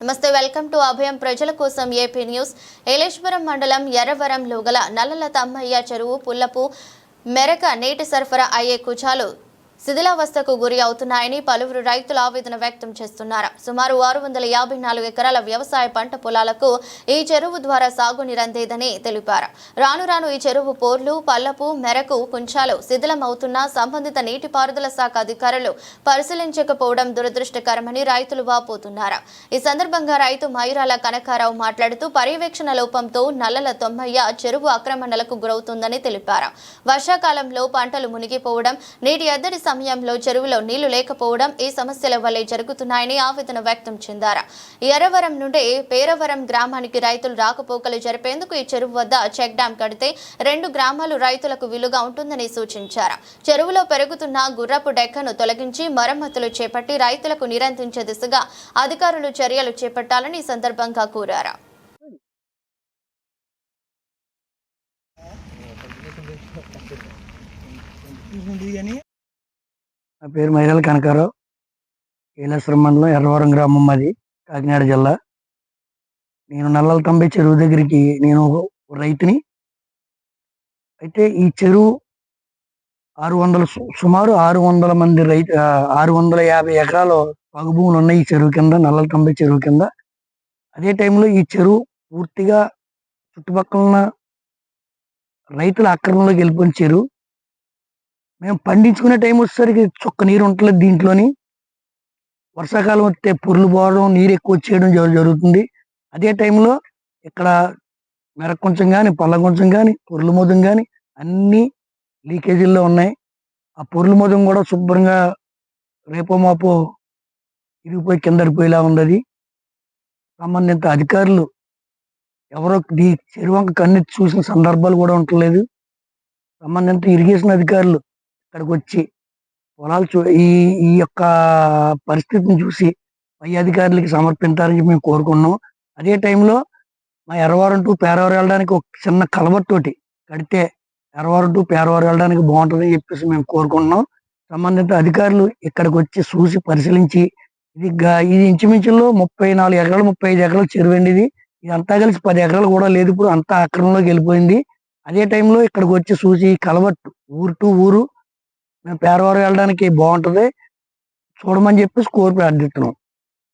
నమస్తే welcome to అభయం ప్రజల కోసం ఏపీ న్యూస్. ఏలేశ్వరం మండలం ఎర్రవరంలో గల నల్లల తమ్మయ్య చెరువు పుల్లపు మెరక నీటి సరఫరా అయ్యే కుచాలు శిథిలావస్థకు గురి అవుతున్నాయని పలువురు రైతులు ఆవేదన వ్యక్తం చేస్తున్నారు. సుమారు ఆరు వందల యాభై నాలుగు ఎకరాల వ్యవసాయ పంట పొలాలకు ఈ చెరువు ద్వారా సాగునీరందేదని తెలిపారు. రాను రాను ఈ చెరువు పోర్లు పల్లపు మెరకు కుంచాలు శిథిలమవుతున్నా సంబంధిత నీటిపారుదల శాఖ అధికారులు పరిశీలించకపోవడం దురదృష్టకరమని రైతులు వాపోతున్నారు. ఈ సందర్భంగా రైతు మయూరాల కనకారావు మాట్లాడుతూ పర్యవేక్షణ లోపంతో నల్లల తొమ్మయ్య చెరువు ఆక్రమణలకు గురవుతుందని తెలిపారు. వర్షాకాలంలో పంటలు మునిగిపోవడం నీటి ఎద్దడి సమయంలో చెరువులో నీళ్ళు లేకపోవడం ఈ సమస్యల వల్లే జరుగుతున్నాయని ఆవేదన వ్యక్తం చెందారు. ఎర్రవరం నుండి పేరవరం గ్రామానికి రైతులు రాకపోకలు జరిపేందుకు ఈ చెరువు వద్ద చెక్ డ్యాం కడితే రెండు గ్రామాలు రైతులకు విలుగా ఉంటుందని సూచించారు. చెరువులో పెరుగుతున్న గుర్రపు డెక్కను తొలగించి మరమ్మతులు చేపట్టి రైతులకు నిరంతరించే దిశగా అధికారులు చర్యలు చేపట్టాలని సందర్భంగా కోరారు. నా పేరు మైరాల కనకారావు. ఏలేశ్వరం మండలం ఎర్రవరం గ్రామం మాది కాకినాడ జిల్లా. నేను నల్లల తొంభై చెరువు దగ్గరికి నేను ఒక రైతుని. అయితే ఈ చెరువు ఆరు వందల సు- సుమారు ఆరు వందల మంది రైతు ఆరు వందల యాభై ఎకరాలు పగు భూములు ఉన్నాయి ఈ చెరువు కింద నల్లల తొంభై చెరువు కింద. అదే టైంలో ఈ చెరువు పూర్తిగా చుట్టుపక్కల ఉన్న రైతుల ఆక్రమణలోకి వెళ్ళిపోయిన చెరువు. మేము పండించుకునే టైం వచ్చేసరికి చుక్క నీరు ఉండలేదు దీంట్లోని. వర్షాకాలం వస్తే పుర్లు పోవడం నీరు ఎక్కువ వచ్చేయడం జరుగుతుంది. అదే టైంలో ఇక్కడ మెరక్ కొంచెం కానీ పళ్ళ కొంచెం కానీ పొర్లు మోదం కానీ అన్నీ లీకేజీల్లో ఉన్నాయి. ఆ పొర్లు మోదం కూడా శుభ్రంగా రేపో మాపో ఇరిగిపోయి కిందడిపోయేలా ఉంది అది సంబంధిత అధికారులు ఎవరో దీ చెరువంక కన్నెత్తి చూసిన సందర్భాలు కూడా ఉండలేదు సంబంధిత ఇరిగేషన్ అధికారులు ఇక్కడికి వచ్చి పొలాలు చూ ఈ ఈ యొక్క పరిస్థితిని చూసి పై అధికారులకి సమర్పించాలని చెప్పి మేము కోరుకున్నాం. అదే టైంలో మా ఎర్రవారం టు పేరవరం వెళ్ళడానికి ఒక చిన్న కలవతోటి కడితే ఎర్రవారం టు పేరవరం వెళ్ళడానికి బాగుంటుందని చెప్పేసి మేము కోరుకుంటున్నాం సంబంధిత అధికారులు ఇక్కడికి వచ్చి చూసి పరిశీలించి ఇది ఇది ఇంచుమించులో ముప్పై నాలుగు ఎకరాలు ముప్పై ఐదు ఎకరాలు చెరువండి ఇది ఇది. అంతా కలిసి పది ఎకరాలు కూడా లేదు ఇప్పుడు అంతా అక్రమంలోకి వెళ్ళిపోయింది. అదే టైంలో ఇక్కడికి వచ్చి చూసి కలవట్టు ఊరు టు ఊరు మేము పేరవరం వెళ్ళడానికి బాగుంటది. చూడమని చెప్పేసి కోరి ప్రార్థిస్తున్నాం